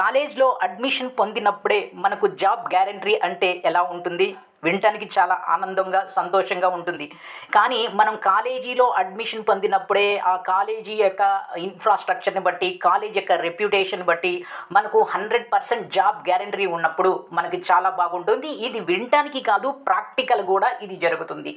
కాలేజ్లో అడ్మిషన్ పొందినప్పుడే మనకు job guarantee అంటే ఎలా ఉంటుంది? వినటానికి చాలా ఆనందంగా సంతోషంగా ఉంటుంది. కానీ మనం కాలేజీలో అడ్మిషన్ పొందినప్పుడే ఆ కాలేజీ యొక్క ఇన్ఫ్రాస్ట్రక్చర్ని బట్టి కాలేజ్ యొక్క రెప్యుటేషన్ బట్టి మనకు హండ్రెడ్ పర్సెంట్ జాబ్ గ్యారంటీ ఉన్నప్పుడు మనకి చాలా బాగుంటుంది. ఇది వినటానికి కాదు ప్రాక్టికల్ కూడా ఇది జరుగుతుంది.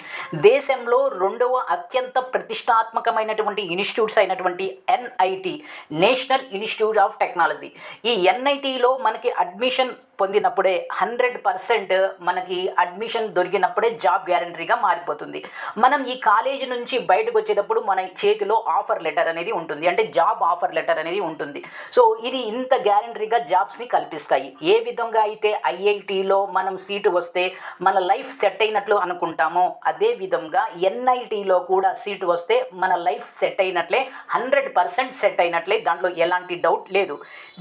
దేశంలో రెండవ అత్యంత ప్రతిష్టాత్మకమైనటువంటి ఇన్స్టిట్యూట్స్ అయినటువంటి NIT national institute of technology. ఈ ఎన్ఐటిలో మనకి అడ్మిషన్ పొందినప్పుడే హండ్రెడ్ పర్సెంట్ మనకి అడ్మిషన్ దొరికినప్పుడే జాబ్ గ్యారంటీగా మారిపోతుంది. మనం ఈ కాలేజీ నుంచి బయటకు వచ్చేటప్పుడు మన చేతిలో ఆఫర్ లెటర్ అనేది ఉంటుంది. అంటే జాబ్ ఆఫర్ లెటర్ అనేది ఉంటుంది. సో ఇది ఇంత గ్యారంటీగా జాబ్స్ని కల్పిస్తాయి. ఏ విధంగా అయితే ఐఐటిలో మనం సీటు వస్తే మన లైఫ్ సెట్ అయినట్లు అనుకుంటామో అదే విధంగా ఎన్ఐటిలో కూడా సీటు వస్తే మన లైఫ్ సెట్ అయినట్లే హండ్రెడ్ పర్సెంట్ సెట్ అయినట్లే. దాంట్లో ఎలాంటి డౌట్ లేదు.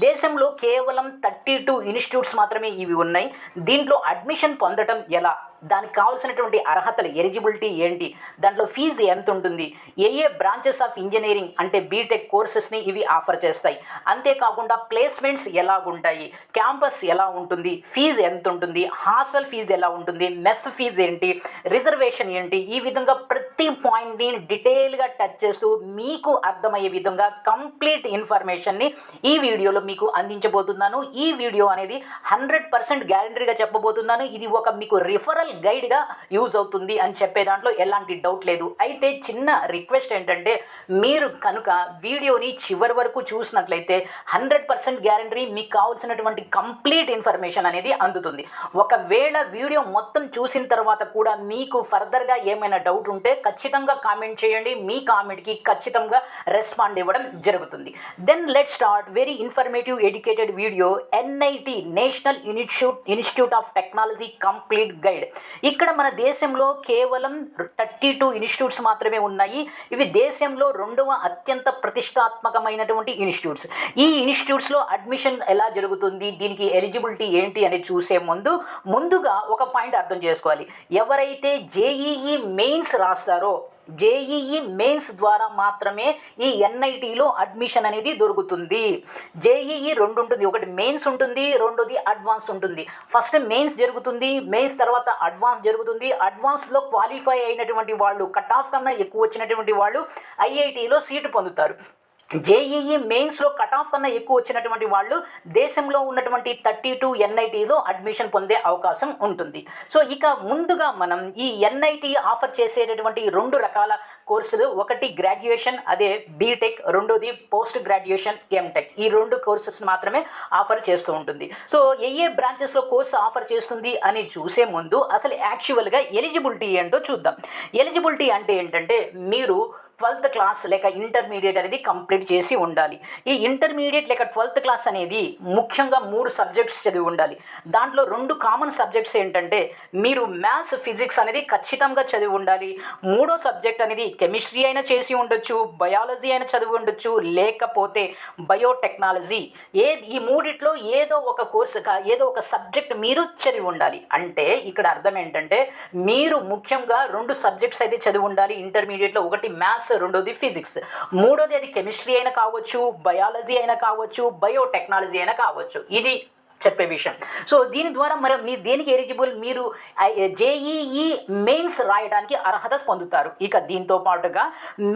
దేశంలో కేవలం థర్టీ టూ ఇన్స్టిట్యూట్స్ మాత్రం మాత్రమే ఇవి ఉన్నాయి. దీంట్లో అడ్మిషన్ పొందడం ఎలా? దానికి కావాల్సినటువంటి అర్హతలు ఎలిజిబిలిటీ ఏంటి? దాంట్లో ఫీజు ఎంత ఉంటుంది ఏ ఏ బ్రాంచెస్ ఆఫ్ ఇంజనీరింగ్ అంటే బీటెక్ కోర్సెస్ని ఇవి ఆఫర్ చేస్తాయి? అంతేకాకుండా ప్లేస్మెంట్స్ ఎలా ఉంటాయి క్యాంపస్ ఎలా ఉంటుంది? ఫీజు ఎంత ఉంటుంది హాస్టల్ ఫీజు ఎలా ఉంటుంది? మెస్ ఫీజు ఏంటి? రిజర్వేషన్ ఏంటి? ఈ విధంగా ప్రతి పాయింట్ని డీటెయిల్గా టచ్ చేస్తూ మీకు అర్థమయ్యే విధంగా కంప్లీట్ ఇన్ఫర్మేషన్ని ఈ వీడియోలో మీకు అందించబోతున్నాను. ఈ వీడియో అనేది హండ్రెడ్ పర్సెంట్ గ్యారంటీగా చెప్పబోతున్నాను. ఇది ఒక మీకు రిఫరల్ గైడ్గా యూజ్ అవుతుంది అని చెప్పే దాంట్లో ఎలాంటి డౌట్ లేదు. అయితే చిన్న రిక్వెస్ట్ ఏంటంటే మీరు కనుక వీడియోని చివరి వరకు చూసినట్లయితే హండ్రెడ్ పర్సెంట్ గ్యారంటీ మీకు కావాల్సినటువంటి కంప్లీట్ ఇన్ఫర్మేషన్ అనేది అందుతుంది. ఒకవేళ వీడియో మొత్తం చూసిన తర్వాత కూడా మీకు ఫర్దర్గా ఏమైనా డౌట్ ఉంటే ఖచ్చితంగా కామెంట్ చేయండి. మీ కామెంట్కి ఖచ్చితంగా రెస్పాండ్ ఇవ్వడం జరుగుతుంది. Then let start. Very informative educated video NIT national institute institute of technology complete guide ఇక్కడ మన దేశంలో కేవలం థర్టీ టూ ఇన్స్టిట్యూట్స్ మాత్రమే ఉన్నాయి. ఇవి దేశంలో రెండవ అత్యంత ప్రతిష్టాత్మకమైనటువంటి ఇన్స్టిట్యూట్స్ ఈ ఇన్స్టిట్యూట్స్లో అడ్మిషన్ ఎలా జరుగుతుంది? దీనికి ఎలిజిబిలిటీ ఏంటి అనేది చూసే ముందు ముందుగా ఒక పాయింట్ అర్థం చేసుకోవాలి. ఎవరైతే జేఈఈ మెయిన్స్ రాస్తారో జేఈఈ మెయిన్స్ ద్వారా మాత్రమే ఈ ఎన్ఐటిలో అడ్మిషన్ అనేది దొరుకుతుంది. జేఈఈ రెండు ఉంటుంది ఒకటి మెయిన్స్ ఉంటుంది రెండోది అడ్వాన్స్ ఉంటుంది. ఫస్ట్ మెయిన్స్ జరుగుతుంది మెయిన్స్ తర్వాత అడ్వాన్స్ జరుగుతుంది. అడ్వాన్స్లో క్వాలిఫై అయినటువంటి వాళ్ళు కట్ ఆఫ్ కన్నా ఎక్కువ వచ్చినటువంటి వాళ్ళు ఐఐటిలో సీటు పొందుతారు. జేఈఈ మెయిన్స్లో కట్ ఆఫ్ కన్నా ఎక్కువ వచ్చినటువంటి వాళ్ళు దేశంలో ఉన్నటువంటి థర్టీ టూ ఎన్ఐటీలో అడ్మిషన్ పొందే అవకాశం ఉంటుంది. సో ఇక ముందుగా మనం ఈ ఎన్ఐటీ ఆఫర్ చేసేటటువంటి రెండు రకాల కోర్సులు. ఒకటి గ్రాడ్యుయేషన్ అదే బీటెక్ రెండోది పోస్ట్ గ్రాడ్యుయేషన్ ఎంటెక్ ఈ రెండు కోర్సెస్ మాత్రమే ఆఫర్ చేస్తూ ఉంటుంది. సో ఏ ఏ బ్రాంచెస్లో కోర్సు ఆఫర్ చేస్తుంది అని చూసే ముందు అసలు యాక్చువల్గా ఎలిజిబిలిటీ ఏంటో చూద్దాం. ఎలిజిబిలిటీ అంటే ఏంటంటే మీరు ట్వెల్త్ క్లాస్ లేక ఇంటర్మీడియట్ అనేది కంప్లీట్ చేసి ఉండాలి. ఈ ఇంటర్మీడియట్ లేక ట్వెల్త్ క్లాస్ అనేది ముఖ్యంగా మూడు సబ్జెక్ట్స్ చదివి ఉండాలి. దాంట్లో రెండు కామన్ సబ్జెక్ట్స్ ఏంటంటే మీరు మ్యాథ్స్ ఫిజిక్స్ అనేది ఖచ్చితంగా చదివి ఉండాలి. మూడో సబ్జెక్ట్ అనేది కెమిస్ట్రీ అయినా చేసి ఉండొచ్చు బయాలజీ అయినా చదివి ఉండొచ్చు లేకపోతే బయోటెక్నాలజీ. ఏ ఈ మూడిట్లో ఏదో ఒక కోర్సు ఏదో ఒక సబ్జెక్ట్ మీరు చదివి ఉండాలి. అంటే ఇక్కడ అర్థం ఏంటంటే మీరు ముఖ్యంగా రెండు సబ్జెక్ట్స్ అయితే చదివి ఉండాలి. ఇంటర్మీడియట్లో ఒకటి మ్యాథ్స్ రెండోది ఫిజిక్స్. మూడోది అది కెమిస్ట్రీ అయినా కావచ్చు బయాలజీ అయినా కావచ్చు బయోటెక్నాలజీ అయినా కావచ్చు. ఇది చెప్పే విషయం. సో దీని ద్వారా మరి మీరు దేనికి ఎలిజిబుల్ మీరు జేఈఈ మెయిన్స్ రాయడానికి అర్హత పొందుతారు. ఇక దీంతో పాటుగా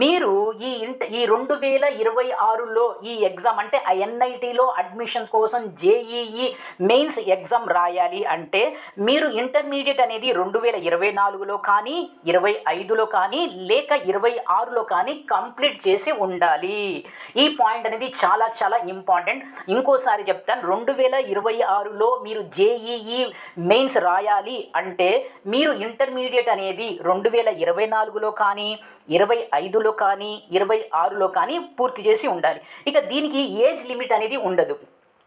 మీరు ఈ ఇంట ఈ రెండు వేల ఇరవై ఆరులో ఈ ఎగ్జామ్ అంటే ఎన్ఐటిలో అడ్మిషన్ కోసం జేఈఈ మెయిన్స్ ఎగ్జామ్ రాయాలి అంటే మీరు ఇంటర్మీడియట్ అనేది రెండు వేల ఇరవై నాలుగులో కానీ ఇరవై ఐదులో కానీ లేక ఇరవై ఆరులో కానీ కంప్లీట్ చేసి ఉండాలి. ఈ పాయింట్ అనేది చాలా చాలా ఇంపార్టెంట్. ఇంకోసారి చెప్తాను. రెండు వేల ఇరవై ఆరులో మీరు జేఈఈ మెయిన్స్ రాయాలి అంటే మీరు ఇంటర్మీడియట్ అనేది రెండు వేల ఇరవై నాలుగులో కానీ ఇరవై ఐదులో కానీ ఇరవై ఆరులో కానీ పూర్తి చేసి ఉండాలి. ఇక దీనికి ఏజ్ లిమిట్ అనేది ఉండదు.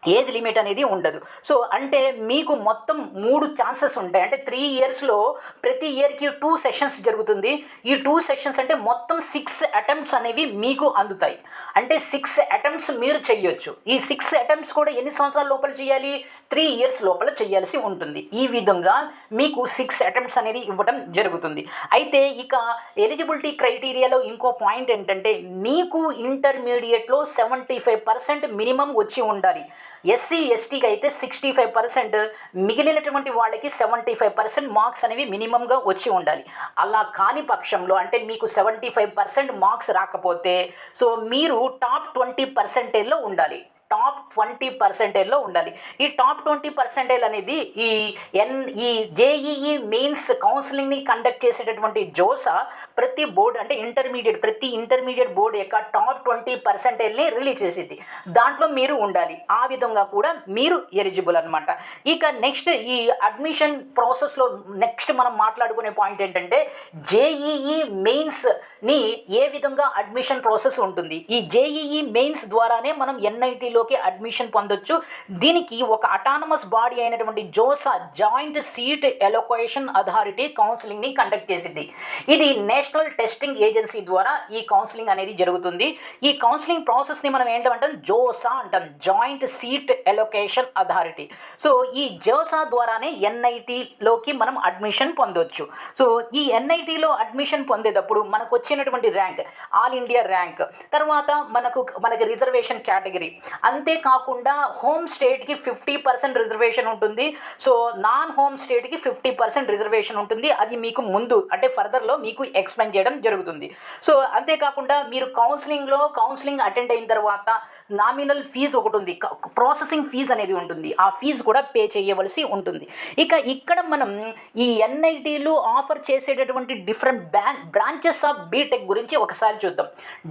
ఏజ్ లిమిట్ అనేది ఉండదు. సో అంటే మీకు మొత్తం మూడు ఛాన్సెస్ ఉంటాయి. అంటే త్రీ ఇయర్స్లో ప్రతి ఇయర్కి టూ సెషన్స్ జరుగుతుంది. ఈ టూ సెషన్స్ అంటే మొత్తం సిక్స్ అటెంప్ట్స్ అనేవి మీకు అందుతాయి. అంటే సిక్స్ అటెంప్ట్స్ మీరు చేయొచ్చు ఈ సిక్స్ అటెంప్ట్స్ కూడా ఎన్ని సంవత్సరాల లోపల చేయాలి త్రీ ఇయర్స్ లోపల చేయాల్సి ఉంటుంది. ఈ విధంగా మీకు సిక్స్ అటెంప్ట్స్ అనేది ఇవ్వడం జరుగుతుంది. అయితే ఇక ఎలిజిబిలిటీ క్రైటీరియాలో ఇంకో పాయింట్ ఏంటంటే మీకు ఇంటర్మీడియట్లో సెవెంటీ ఫైవ్ పర్సెంట్ మినిమం వచ్చి ఉండాలి. ఎస్సీ ఎస్టీకి అయితే సిక్స్టీ ఫైవ్ పర్సెంట్ మిగిలినటువంటి వాళ్ళకి సెవెంటీ ఫైవ్ పర్సెంట్ మార్క్స్ అనేవి మినిమంగా వచ్చి ఉండాలి. అలా కాని పక్షంలో అంటే మీకు సెవెంటీ ఫైవ్ పర్సెంట్ మార్క్స్ రాకపోతే సో మీరు టాప్ ట్వంటీ పర్సెంటేజ్లో ఉండాలి. టాప్ ట్వంటీ పర్సెంటేజ్లో ఉండాలి. ఈ టాప్ ట్వంటీ పర్సెంటేజ్ అనేది ఈ ఎన్ ఈ జేఈఈ మెయిన్స్ కౌన్సిలింగ్ని కండక్ట్ చేసేటటువంటి జోసా ప్రతి బోర్డు అంటే ఇంటర్మీడియట్ ప్రతి ఇంటర్మీడియట్ బోర్డు యొక్క టాప్ ట్వంటీ పర్సెంటేజ్ని రిలీజ్ చేసింది. దాంట్లో మీరు ఉండాలి. ఆ విధంగా కూడా మీరు ఎలిజిబుల్ అనమాట ఇక నెక్స్ట్ ఈ అడ్మిషన్ ప్రాసెస్లో నెక్స్ట్ మనం మాట్లాడుకునే పాయింట్ ఏంటంటే జేఈఈ మెయిన్స్ని ఏ విధంగా అడ్మిషన్ ప్రాసెస్ ఉంటుంది? ఈ జేఈఈ మెయిన్స్ ద్వారానే మనం ఎన్ఐటీలో ఎన్ఐటీలోకి అడ్మిషన్ పొందొచ్చు. దీనికి ఒక అటానమస్ బాడీ అయినటువంటి JoSAA joint seat allocation authority కౌన్సిలింగ్ని conduct చేసింది. ఇది నేషనల్ టెస్టింగ్ ఏజెన్సీ ద్వారా ఈ కౌన్సిలింగ్ అనేది జరుగుతుంది. ఈ కౌన్సిలింగ్ ప్రాసెస్ని మనం ఏంటంటాం? జోసా అంటాం. Joint seat allocation authority so ఈ జోసా ద్వారానే ఎన్ఐటీలోకి మనం అడ్మిషన్ పొందొచ్చు. సో ఈ ఎన్ఐటీలో అడ్మిషన్ పొందేటప్పుడు మనకు వచ్చినటువంటి ర్యాంక్ ఆల్ ఇండియా ర్యాంక్ తర్వాత మనకు మనకి రిజర్వేషన్ కేటగిరీ అంతేకాకుండా హోమ్ స్టేట్కి ఫిఫ్టీ పర్సెంట్ రిజర్వేషన్ ఉంటుంది. సో నాన్ హోమ్ స్టేట్కి ఫిఫ్టీ పర్సెంట్ రిజర్వేషన్ ఉంటుంది. అది మీకు ముందు అంటే ఫర్దర్లో మీకు ఎక్స్ప్లెయిన్ చేయడం జరుగుతుంది. సో అంతేకాకుండా మీరు కౌన్సిలింగ్లో కౌన్సిలింగ్ అటెండ్ అయిన తర్వాత నామినల్ ఫీజు ఒకటి ఉంది. ప్రాసెసింగ్ ఫీజు అనేది ఉంటుంది. ఆ ఫీజు కూడా పే చేయవలసి ఉంటుంది. ఇక ఇక్కడ మనం ఈ ఎన్ఐటీలు ఆఫర్ చేసేటటువంటి different branch branches of B Tech గురించి ఒకసారి చూద్దాం.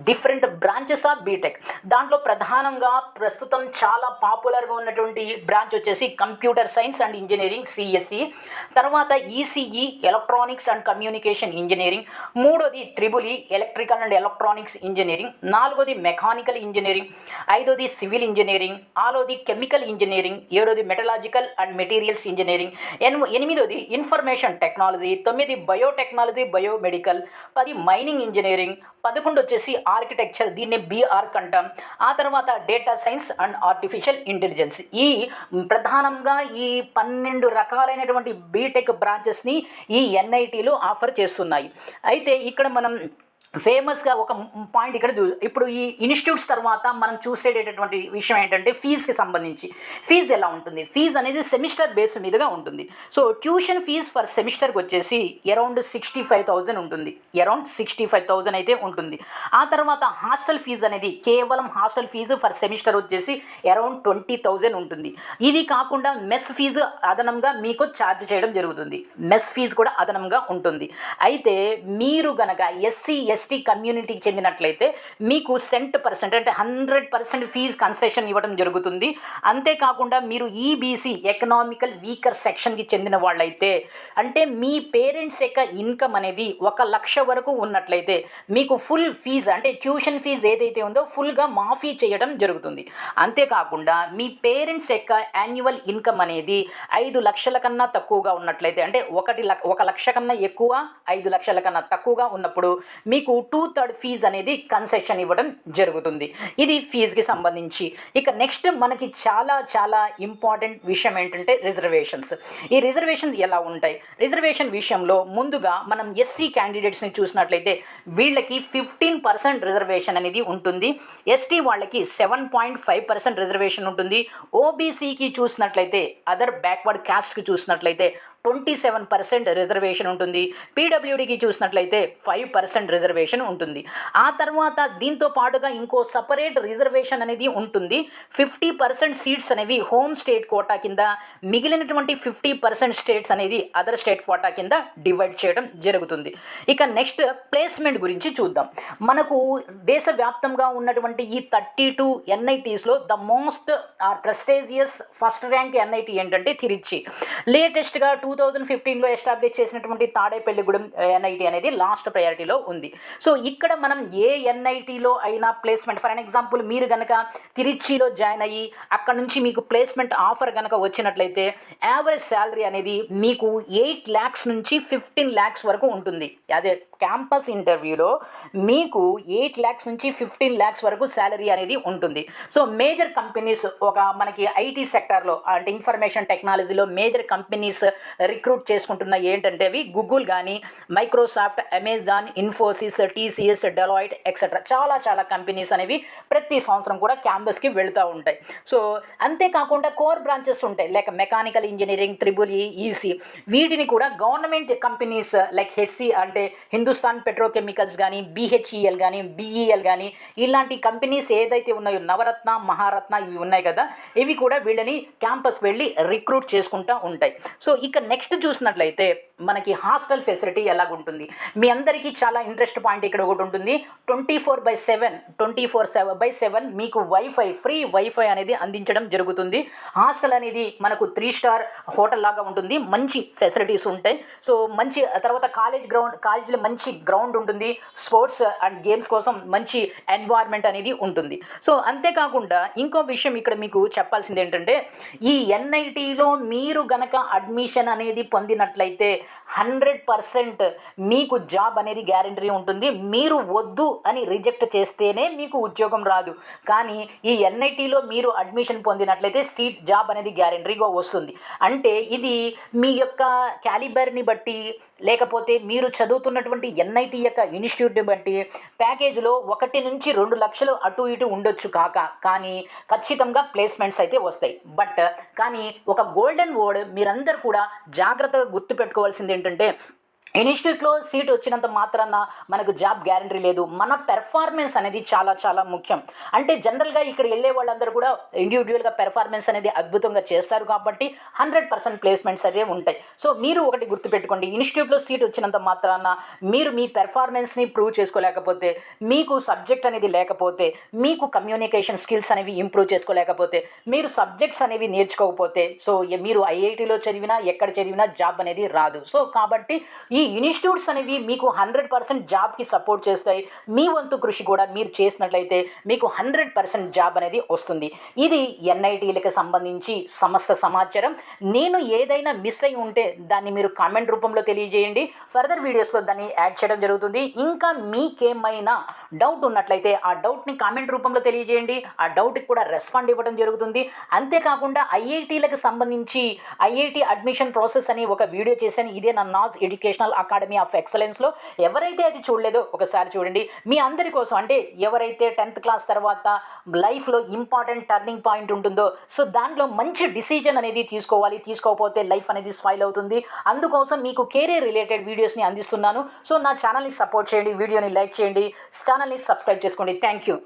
డిఫరెంట్ బ్రాంచెస్ ఆఫ్ బీటెక్ దాంట్లో ప్రధానంగా ప్రస్తుతం చాలా పాపులర్గా ఉన్నటువంటి బ్రాంచ్ వచ్చేసి computer science and engineering CSE తర్వాత ECE electronics and communication engineering. మూడోది triple electrical and electronics engineering. నాలుగోది మెకానికల్ ఇంజనీరింగ్. ఐదోది సివిల్ ఇంజనీరింగ్. ఆరోది కెమికల్ ఇంజనీరింగ్. ఏడోది మెటలాజికల్ అండ్ మెటీరియల్స్ ఇంజనీరింగ్. ఎన్ ఎనిమిదోది ఇన్ఫర్మేషన్ టెక్నాలజీ. తొమ్మిది బయోటెక్నాలజీ బయోమెడికల్. పది మైనింగ్ ఇంజనీరింగ్. పదకొండు వచ్చేసి ఆర్కిటెక్చర్ దీన్ని బీఆర్క్ అంటాం ఆ తర్వాత data science and artificial intelligence ఈ ప్రధానంగా ఈ పన్నెండు రకాలైనటువంటి బీటెక్ బ్రాంచెస్ని ఈ ఎన్ఐటీలు ఆఫర్ చేస్తున్నాయి. అయితే ఇక్కడ మనం ఫేమస్గా ఒక పాయింట్ ఇక్కడ ఇప్పుడు ఈ ఇన్స్టిట్యూట్స్ తర్వాత మనం చూసేటటువంటి విషయం ఏంటంటే ఫీజుకి సంబంధించి. ఫీజు ఎలా ఉంటుంది? ఫీజు అనేది సెమిస్టర్ బేస్ మీదుగా ఉంటుంది. సో ట్యూషన్ ఫీజ్ ఫర్ సెమిస్టర్కి వచ్చేసి అరౌండ్ సిక్స్టీ ఫైవ్ థౌజండ్ ఉంటుంది. అరౌండ్ సిక్స్టీ ఫైవ్ థౌజండ్ అయితే ఉంటుంది. ఆ తర్వాత హాస్టల్ ఫీజు అనేది కేవలం హాస్టల్ ఫీజు ఫర్ సెమిస్టర్ వచ్చేసి అరౌండ్ ట్వంటీ థౌజండ్ ఉంటుంది. ఇవి కాకుండా మెస్ ఫీజు అదనంగా మీకు ఛార్జ్ చేయడం జరుగుతుంది. మెస్ ఫీజు కూడా అదనంగా ఉంటుంది. అయితే మీరు గనక ఎస్సీ ఎస్టీ కమ్యూనిటీకి చెందినట్లయితే మీకు సెంట్ పర్సెంట్ అంటే హండ్రెడ్ పర్సెంట్ ఫీజు కన్సెషన్ ఇవ్వడం జరుగుతుంది. అంతేకాకుండా మీరు ఈబీసీ ఎకనామికల్ వీకర్ సెక్షన్కి చెందిన వాళ్ళైతే అంటే మీ పేరెంట్స్ యొక్క ఇన్కమ్ అనేది ఒక లక్ష వరకు ఉన్నట్లయితే మీకు ఫుల్ ఫీజు అంటే ట్యూషన్ ఫీజు ఏదైతే ఉందో ఫుల్గా మాఫీ చేయడం జరుగుతుంది. అంతేకాకుండా మీ పేరెంట్స్ యొక్క యాన్యువల్ ఇన్కమ్ అనేది ఐదు లక్షల కన్నా తక్కువగా ఉన్నట్లయితే అంటే ఒకటి లక్ష ఒక లక్ష కన్నా ఎక్కువ ఐదు లక్షల కన్నా తక్కువగా ఉన్నప్పుడు మీకు టూ థర్డ్ ఫీజ్ అనేది కన్సెషన్ ఇవ్వడం జరుగుతుంది. ఇది ఫీజుకి సంబంధించి. ఇక నెక్స్ట్ మనకి చాలా చాలా ఇంపార్టెంట్ విషయం ఏంటంటే రిజర్వేషన్స్ ఈ రిజర్వేషన్స్ ఎలా ఉంటాయి? రిజర్వేషన్ విషయంలో ముందుగా మనం ఎస్సీ క్యాండిడేట్స్ని చూసినట్లయితే వీళ్ళకి ఫిఫ్టీన్ పర్సెంట్ రిజర్వేషన్ అనేది ఉంటుంది. ఎస్టీ వాళ్ళకి seven point five percent reservation ఉంటుంది. ఓబీసీకి చూసినట్లయితే అదర్ బ్యాక్వర్డ్ క్యాస్ట్కి చూసినట్లయితే ట్వంటీ సెవెన్ పర్సెంట్ రిజర్వేషన్ ఉంటుంది. పీడబ్ల్యూడికి చూసినట్లయితే ఫైవ్ పర్సెంట్ రిజర్వేషన్ ఉంటుంది. ఆ తర్వాత దీంతో పాటుగా ఇంకో సపరేట్ రిజర్వేషన్ అనేది ఉంటుంది. ఫిఫ్టీ పర్సెంట్ సీట్స్ అనేవి హోమ్ స్టేట్ కోటా కింద మిగిలినటువంటి ఫిఫ్టీ పర్సెంట్ స్టేట్స్ అనేది అదర్ స్టేట్ కోటా కింద డివైడ్ చేయడం జరుగుతుంది. ఇక నెక్స్ట్ ప్లేస్మెంట్ గురించి చూద్దాం. మనకు దేశవ్యాప్తంగా ఉన్నటువంటి ఈ thirty two ఎన్ఐటీస్లో the most prestigious first rank NIT ఏంటంటే తిరిచి. లేటెస్ట్గా టూ థౌజండ్ ఫిఫ్టీన్లో ఎస్టాబ్లిష్ చేసినటువంటి తాడేపల్లిగూడెం ఎన్ఐటి అనేది లాస్ట్ ప్రయారిటీలో ఉంది. సో ఇక్కడ మనం ఏ ఎన్ఐటీలో అయినా ప్లేస్మెంట్ ఫర్ అన్ ఎగ్జాంపుల్ మీరు కనుక తిరిచిలో జాయిన్ అయ్యి అక్కడ నుంచి మీకు ప్లేస్మెంట్ ఆఫర్ కనుక వచ్చినట్లయితే యావరేజ్ శాలరీ అనేది మీకు ఎయిట్ ల్యాక్స్ నుంచి ఫిఫ్టీన్ ల్యాక్స్ వరకు ఉంటుంది. అదే క్యాంపస్ ఇంటర్వ్యూలో మీకు ఎయిట్ ల్యాక్స్ నుంచి ఫిఫ్టీన్ ల్యాక్స్ వరకు శాలరీ అనేది ఉంటుంది. సో మేజర్ కంపెనీస్ ఒక మనకి ఐటీ సెక్టార్లో అంటే ఇన్ఫర్మేషన్ టెక్నాలజీలో మేజర్ కంపెనీస్ రిక్రూట్ చేసుకుంటున్న ఏంటంటే అవి గూగుల్ కానీ Microsoft Amazon Infosys TCS Deloitte etcetera చాలా చాలా కంపెనీస్ అనేవి ప్రతి సంవత్సరం కూడా క్యాంపస్కి వెళుతూ ఉంటాయి. సో అంతేకాకుండా కోర్ బ్రాంచెస్ ఉంటాయి. Like mechanical engineering triple EC వీటిని కూడా గవర్నమెంట్ కంపెనీస్ లైక్ హెచ్సి అంటే హిందుస్థాన్ పెట్రోకెమికల్స్ కానీ బీహెచ్ఈఎల్ కానీ బీఈఎల్ కానీ ఇలాంటి కంపెనీస్ ఏదైతే ఉన్నాయో నవరత్న మహారత్న ఇవి ఉన్నాయి కదా ఇవి కూడా వీళ్ళని క్యాంపస్ వెళ్ళి రిక్రూట్ చేసుకుంటూ ఉంటాయి. సో ఇక నెక్స్ట్ చూసినట్లయితే మనకి హాస్టల్ ఫెసిలిటీ ఎలాగుంటుంది? మీ అందరికీ చాలా ఇంట్రెస్ట్ పాయింట్ ఇక్కడ ఒకటి ఉంటుంది. Twenty four by seven twenty four seven by seven మీకు వైఫై ఫ్రీ వైఫై అనేది అందించడం జరుగుతుంది. హాస్టల్ అనేది మనకు త్రీ స్టార్ హోటల్ లాగా ఉంటుంది. మంచి ఫెసిలిటీస్ ఉంటాయి. సో మంచి తర్వాత కాలేజ్ గ్రౌండ్ కాలేజీలో మంచి గ్రౌండ్ ఉంటుంది. స్పోర్ట్స్ అండ్ గేమ్స్ కోసం మంచి ఎన్వైర్న్మెంట్ అనేది ఉంటుంది. సో అంతేకాకుండా ఇంకో విషయం ఇక్కడ మీకు చెప్పాల్సింది ఏంటంటే ఈ ఎన్ఐటీలో మీరు గనక అడ్మిషన్ అనేది పొందినట్లయితే హండ్రెడ్ పర్సెంట్ మీకు జాబ్ అనేది గ్యారంటీ ఉంటుంది. మీరు వద్దు అని రిజెక్ట్ చేస్తేనే మీకు ఉద్యోగం రాదు. కానీ ఈ ఎన్ఐటీలో మీరు అడ్మిషన్ పొందినట్లయితే సీట్ జాబ్ అనేది గ్యారంటీగా వస్తుంది. అంటే ఇది మీ యొక్క క్యాలిబర్ని బట్టి లేకపోతే మీరు చదువుతున్నటువంటి ఎన్ఐటి యొక్క ఇన్స్టిట్యూట్ని బట్టి ప్యాకేజీలో ఒకటి నుంచి రెండు లక్షలు అటు ఇటు ఉండొచ్చు కాక కానీ ఖచ్చితంగా ప్లేస్మెంట్స్ అయితే వస్తాయి. బట్ కానీ ఒక గోల్డెన్ వర్డ్ మీరందరూ కూడా జాగ్రత్తగా గుర్తుపెట్టుకోవాల్సింది ఏంటంటే ఇన్స్టిట్యూట్లో సీట్ వచ్చినంత మాత్రాన మనకు జాబ్ గ్యారంటీ లేదు. మన పెర్ఫార్మెన్స్ అనేది చాలా చాలా ముఖ్యం. అంటే జనరల్గా ఇక్కడ వెళ్ళే వాళ్ళందరూ కూడా ఇండివిజువల్గా పెర్ఫార్మెన్స్ అనేది అద్భుతంగా చేస్తారు కాబట్టి హండ్రెడ్ పర్సెంట్ ప్లేస్మెంట్స్ అదే ఉంటాయి. సో మీరు ఒకటి గుర్తుపెట్టుకోండి. ఇన్స్టిట్యూట్లో సీట్ వచ్చినంత మాత్రాన మీరు మీ పెర్ఫార్మెన్స్ని ప్రూవ్ చేసుకోలేకపోతే మీకు సబ్జెక్ట్ అనేది లేకపోతే మీకు కమ్యూనికేషన్ స్కిల్స్ అనేవి ఇంప్రూవ్ చేసుకోలేకపోతే మీరు సబ్జెక్ట్స్ అనేవి నేర్చుకోకపోతే సో మీరు ఐఐటిలో చదివినా ఎక్కడ చదివినా జాబ్ అనేది రాదు. సో కాబట్టి ఈ ఇన్స్టిట్యూట్స్ అనేవి మీకు హండ్రెడ్ పర్సెంట్ జాబ్కి సపోర్ట్ చేస్తాయి. మీ వంతు కృషి కూడా మీరు చేసినట్లయితే మీకు హండ్రెడ్ పర్సెంట్ జాబ్ అనేది వస్తుంది. ఇది ఎన్ఐటీలకు సంబంధించి సమస్త సమాచారం. నేను ఏదైనా మిస్ అయి ఉంటే దాన్ని మీరు కామెంట్ రూపంలో తెలియజేయండి. ఫర్దర్ వీడియోస్లో దాన్ని యాడ్ చేయడం జరుగుతుంది. ఇంకా మీకేమైనా డౌట్ ఉన్నట్లయితే ఆ డౌట్ని కామెంట్ రూపంలో తెలియజేయండి. ఆ డౌట్కి కూడా రెస్పాండ్ ఇవ్వడం జరుగుతుంది. అంతేకాకుండా ఐఐటీలకు సంబంధించి ఐఐటి అడ్మిషన్ ప్రాసెస్ అని ఒక వీడియో చేశాను. ఇదే నా నాజ్ ఎడ్యుకేషనల్ అకాడమీ ఆఫ్ ఎక్సలెన్స్లో ఎవరైతే అది చూడలేదో ఒకసారి చూడండి. మీ అందరి కోసం అంటే ఎవరైతే టెన్త్ క్లాస్ తర్వాత లైఫ్లో ఇంపార్టెంట్ టర్నింగ్ పాయింట్ ఉంటుందో సో దాంట్లో మంచి డిసిజన్ అనేది తీసుకోవాలి. తీసుకోకపోతే లైఫ్ అనేది స్పాయిల్ అవుతుంది. అందుకోసం మీకు కెరీర్ రిలేటెడ్ వీడియోస్ని అందిస్తున్నాను. సో నా ఛానల్ని సపోర్ట్ చేయండి వీడియోని లైక్ చేయండి ఛానల్ని సబ్స్క్రైబ్ చేసుకోండి. Thank you.